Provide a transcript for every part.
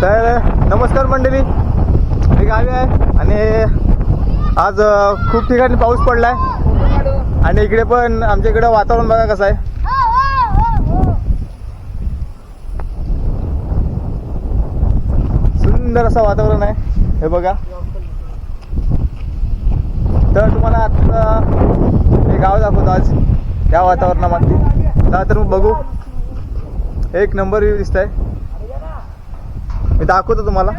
तर नमस्कार मंडळी. मी गावी आहे आणि आज खूप ठिकाणी पाऊस पडलाय. आणि इकडे पण आमच्या इकडे वातावरण बघा कसं आहे. सुंदर असं वातावरण आहे. हे बघा. तर तुम्हाला आता हे गाव दाखवतो आज या वातावरणामध्ये चला तर मग बघू. एक नंबर व्ह्यू दिसत आहे मी दाखवतो तुम्हाला.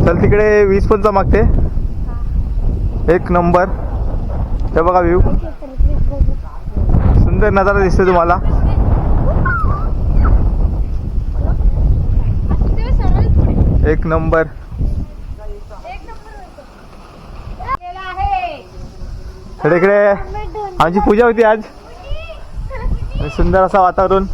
चल तिकडे वीस पण मागते एक नंबर. हे बघा व्ह्यू सुंदर नजारा दिसतोय तुम्हाला. एक नंबर. इकडे आमची पूजा होती आज. सुंदर असा वातावरण.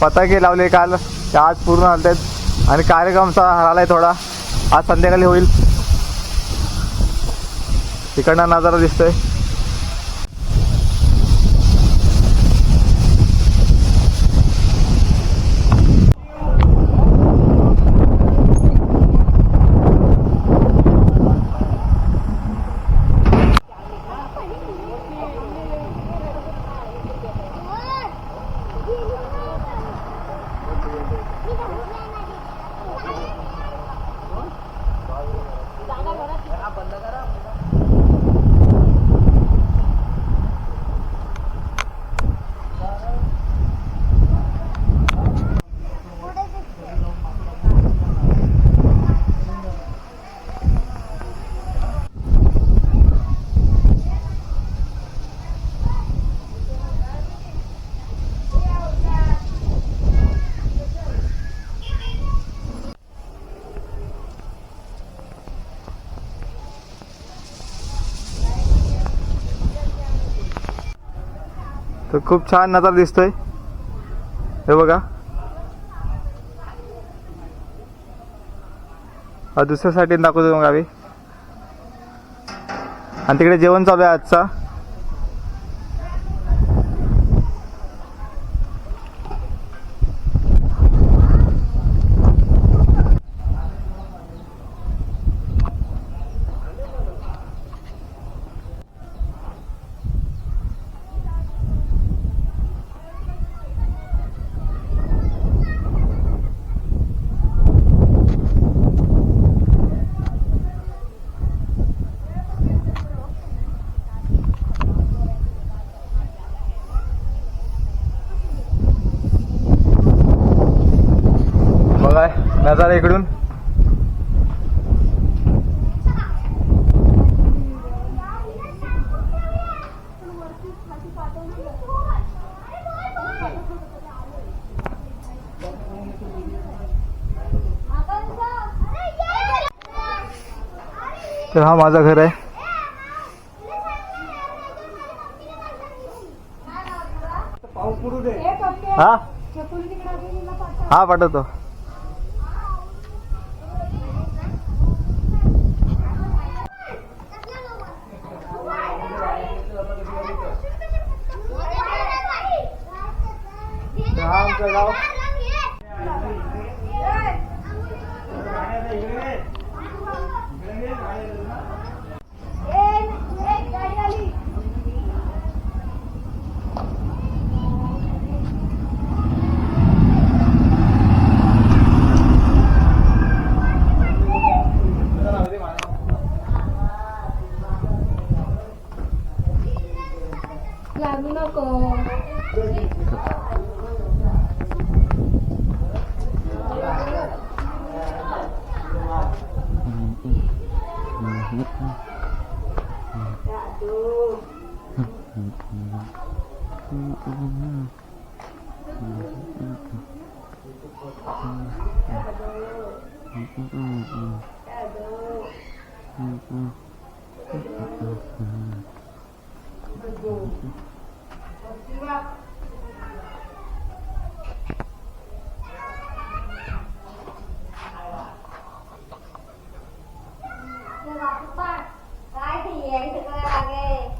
पताके लावले काल. आज पूर्ण आणतात आणि कार्यक्रमचा आलाय थोडा. आज संध्याकाळी होईल. तिकडनं नजारा दिसतोय. खूप छान नजारा दिसतोय. हे बघा. दुसऱ्या साईडने दाखवतो मग आम्ही. आणि तिकडे जेवण चालू आहे आजचा बघा नजारा इकडून. तर हा माझा घर आहे. हा? हा पाठवतो. हा Спасибо.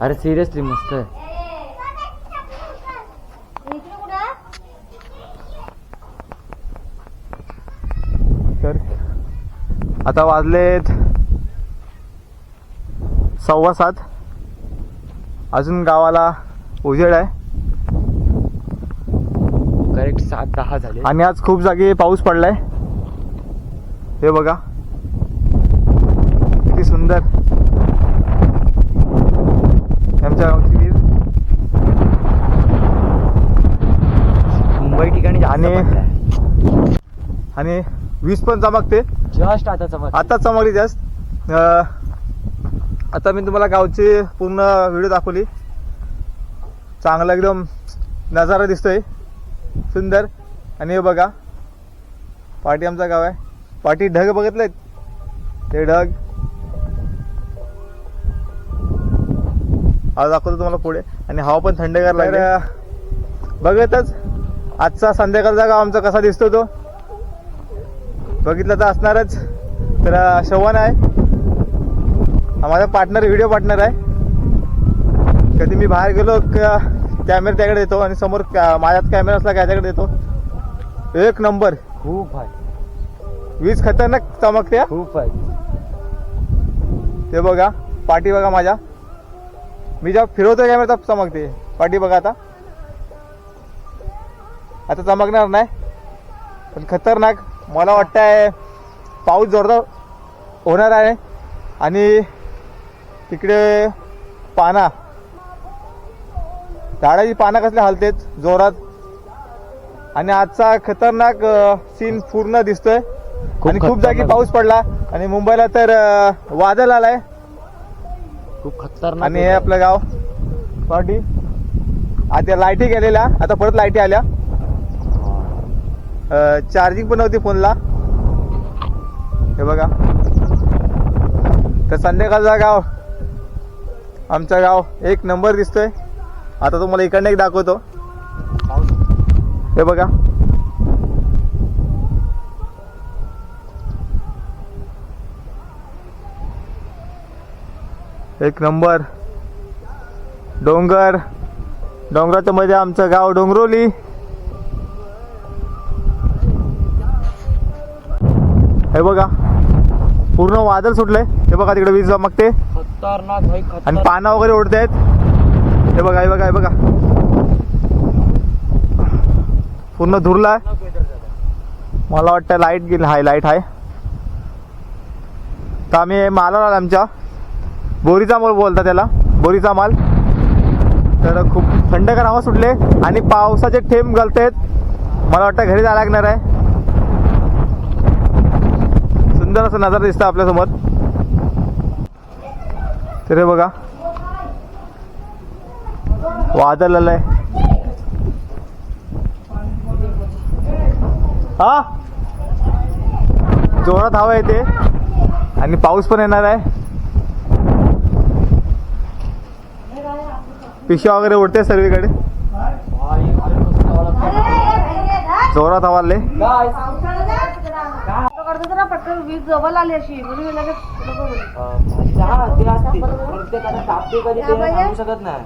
अरे सिरियसली मस्त आहे. आता वाजलेत सव्वा सात. अजून गावाला उजेड आहे. करेक्ट सात दहा झाले. आणि आज खूप जागी पाऊस पडलाय. हे बघा. किती सुंदर। आमच्या गावची मुंबई ठिकाणी आणि-. आणि वीज पण चमकते. जस्ट आता चमक आता चमकली जास्त आता मी तुम्हाला गावची पूर्ण व्हिडिओ दाखवली. चांगला एकदम नजारा दिसतोय. सुंदर. आणि हे बघा. पाठी आमचा गाव आहे. पाठी ढग बघितलेत? ते ढग. आज दाखवतो तुम्हाला पुढे. आणि हवा पण थंडगार लागली. बघतच. आजचा संध्याकाळचा गाव आमचा कसा दिसतो तो? बघितलं तर असणारच. तर शवन आहे. हा माझा पार्टनर व्हिडिओ पार्टनर आहे. कधी मी बाहेर गेलो कॅमेरा त्याकडे देतो आणि समोर माझ्यात कॅमेरा असला का त्याच्याकडे देतो. एक नंबर खूप आहे. वीज खतरनाक चमकते. खूप आहे. ते बघा. पाठी बघा माझ्या. मी जेव्हा फिरवतो कॅमेरा तर चमकते. पाठी बघा आता. आता चमकणार नाही. पण खतरनाक मला वाटतंय पाऊस जोरदार होणार आहे. आणि तिकडे पाना. झाडाची पानं कसले हलतेत? जोरात. आणि आजचा खतरनाक सीन पूर्ण दिसतोय. आणि खूप जागी. पाऊस पडला. आणि मुंबईला तर वादळ आलाय. खूप खतरनाक आणि हे आपलं गाव. पाठी आता लाईटी गेलेल्या. आता परत लाईटी आल्या. चार्जिंग पण नव्हती फोनला. हे बघा. तर संध्याकाळचा गाव. आमचा गाव. एक नंबर दिसतोय. आता तुम्हाला इकडनं एक दाखवतो. हे बघा. एक नंबर. डोंगर. डोंगराच्या मध्ये आमचं गाव डोंगरोली. हे बघा. पूर्ण वादळ सुटलंय. हे बघा तिकडे वीज भाई आणि पानं वगैरे उडत आहेत. हे बघा हे बघा हे बघा. पूर्ण धुरला मला वाटतं लाइट गेली. हाय लाइट आहे तर आम्ही मालावर आलो आमच्या. बोरीचा माल बोलता त्याला. बोरीचा माल. तर खूप थंडगार हवा सुटले आणि पावसाचे थेंब आहेत मला वाटतं घरी जायला लागणार आहे. सुंदर असं नजारा दिसतं आपल्यासमोर. तर हे बघा. वादळ आलंय हा? जोरात हवा येते. आणि पाऊस पण येणार आहे. पिशव्या वगैरे उडते सर्वीकडे भाई, अरे मस्त वाला. जोरात जरा पटकन वीज जवळ आली अशी म्हणून लगेच हा. प्रत्येकाला तापते कधी ते. सांगू शकत नाही